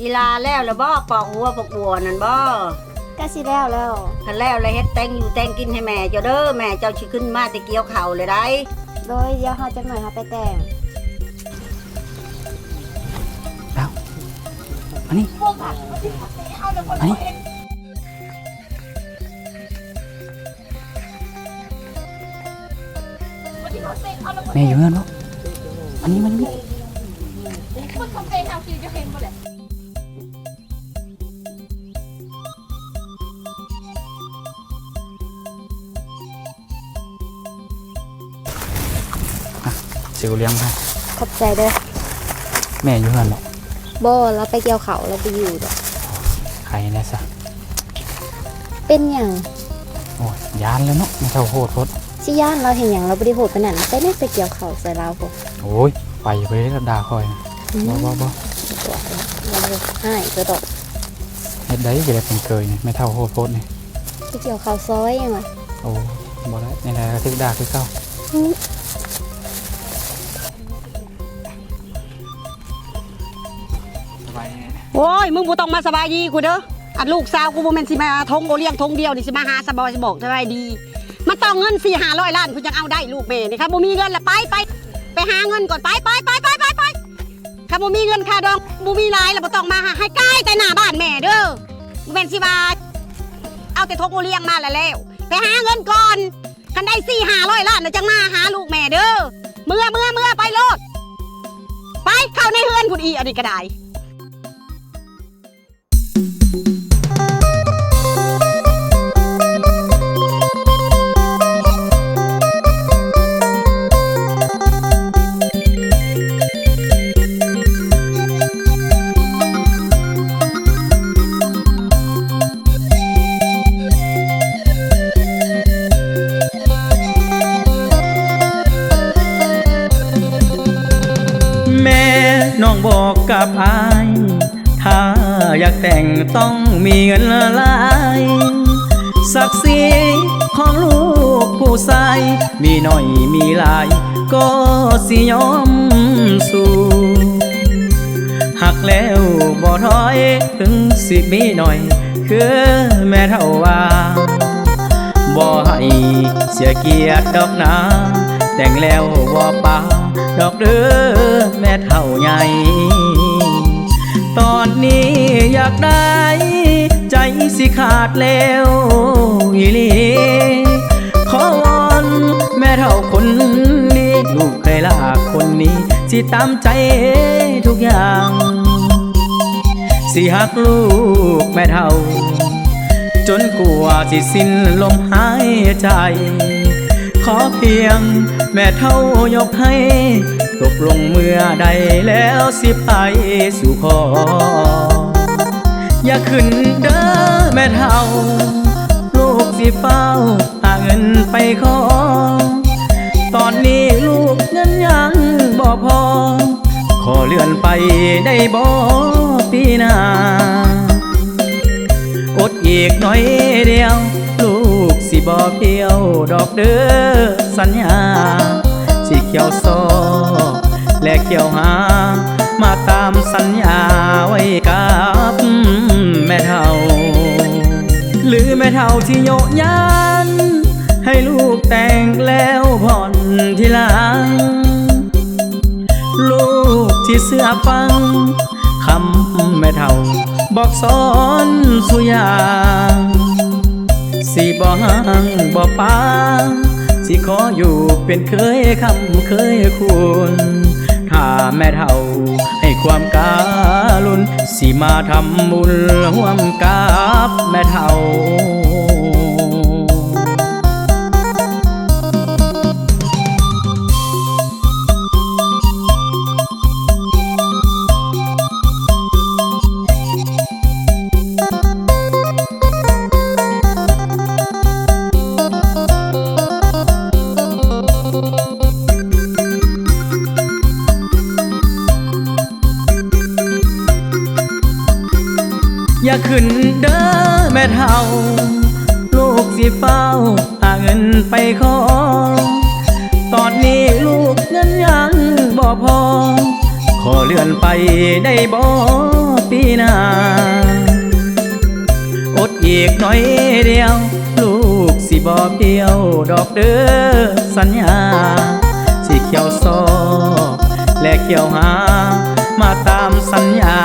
อีลาแล้วแล้วบ่ปอกหัวปอกบัวนั่นบ่ก็สิแล้วแล้วคันแล้วแล้วเฮ็ดแตงอยู่แตงกินให้แม่เจ้าเด้อแม่เจ้าสิขึ้นมาแต่เกี่ยวข้าวเลยได้โดยเดี๋ยวเฮาจักหน่อยเฮาไปแต่งแล้วมานี่มานี่แม่อยู่เงินบ่อันนี้มันนี่อะสิวเลี้ ซิวเลี้ยงให้ขอบใจเด้อแม่อยู่เงินบ่บ่เราไปเกี่ยวเขาเราไปอยู่ดอกใครแน่ซะเป็นหยังโอ้ยยานแล้วเนาะไม่เท่าโหดโพดสิย่านเราเห็นหยังเราบ่ได้โหดปานนั้นไปแม่ไปเกี่ยวเขาใส่เราพวกโอ้ยไปไปเลยด่าคอยนะบ่บ่บ่ตัวเราบ่ให้ตัวดอกเฮ็ดได้จะได้เป็นเกยนี่ไม่เท่าโหดโพดนี่ไปเกี่ยวเขาซอยยังวะโอ้บ่ได้นี่แหละก็ทึกด่าคือเก่า โอ้ย มึงบ่ต้องมาสบายดีกูเด้อ อันลูกสาวกูบ่แม่นสิมาทงโอเลี้ยงทงเดียวนี่สิมาหาสบายสบอกสบายดี มันต้องเงิน4 500ล้านกูจังเอาได้ลูกแม่นี่ครับบ่มีเงินละไปไปไปหาเงินก่อนไปไปไปไปไปไปถ้าบ่มีเงินค่าดองบ่มีหลายแล้วบ่ต้องมาหาให้ใกล้แต่หน้าบ้านแม่เด้อบ่แม่นสิว่าเอาแต่ทงโอเลี้ยงมาแล้วแล้วไปหาเงินก่อนคันได้4 500ล้านแล้วจังมาหาลูกแม่เด้อเมื่อเมื่อเมื่อไปโลดไปเข้าในเฮือนพุ่นอีอันนี้ก็ได้ น้องบอกกับอาย ถ้าอยากแต่งต้องมีเงินละลายศักดิ์ศรีของลูกผู้ชาย มีหน่อยมีหลาย ก็สิยอมสู้หักแล้วบ่ถอยถึงสิมีหน่อย คือแม่เท่าว่าบ่ให้เสียเกียรติดอกนาแต่งแล้วบ่ป่า ดอกเด้อแม่เท่าใหญ่ ตอนนี้อยากได้ ใจสิขาดแล้วอีลีขอวอนแม่เท่าคนนี้ลูกเคยลากคนนี้สิตามใจทุกอย่าง สิหักลูกแม่เท่า จนกลัวสิสิ้นลมหายใจ ขอเพียง แม่เท่ายกให้ ตกลงเมื่อใดแล้วสิไปสู่ขอ อย่าขึ้นเด้อแม่เท่า ลูกสิเฝ้าหาเงินไปขอ ตอนนี้ลูกเงินยังบ่พอ ขอเลื่อนไปได้บ่ปีหน้าอดอีกหน่อย สิบอเพียวดอกเด้อสัญญา สิเขียวซอและเขียวหา มาตามสัญญาไว้กับแม่เท่า หรือแม่เท่าที่โยยานให้ลูกแต่งแล้วผ่อนทีหลัง ลูกที่เสื้อฟังคำแม่เท่า บอกสอนสุยาง สิบ่ห่างบ่ปางสิขออยู่เป็นเคยคำเคยคุณถ้าแม่เท่าให้ความกาลุนสิมาทำบุญร่วมกับแม่เท่า้นเด้อแม่เฒ่า ลูกสิเฝ้าหาเงินไปขอ ตอนนี้ลูกเงินยังบ่พอ ขอเลื่อนไปได้บ่ปีหน้า อดอีกหน่อยเดียว ลูกสิบ่เปียวดอกเด้อสัญญาสิเขียวซอและเขียวหา มาตามสัญญา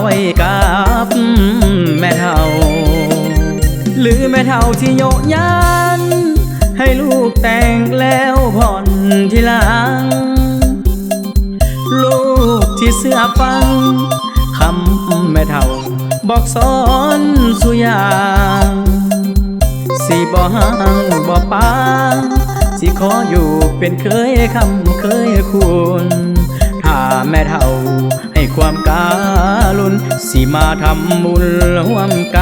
ไว้กัน เท่า หรือแม่เท่าที่โยกยัน ให้ลูกแต่งแล้วผ่อนทีหลัง ลูกที่เสื้อฟังคำแม่เท่า บอกสอนสุยางสิบ่ห่างบ่ปาสิขออยู่เป็นเคยคำเคยคุณถ้าแม่เท่า ความกาลุนสิมาทำบุญร่วมกัน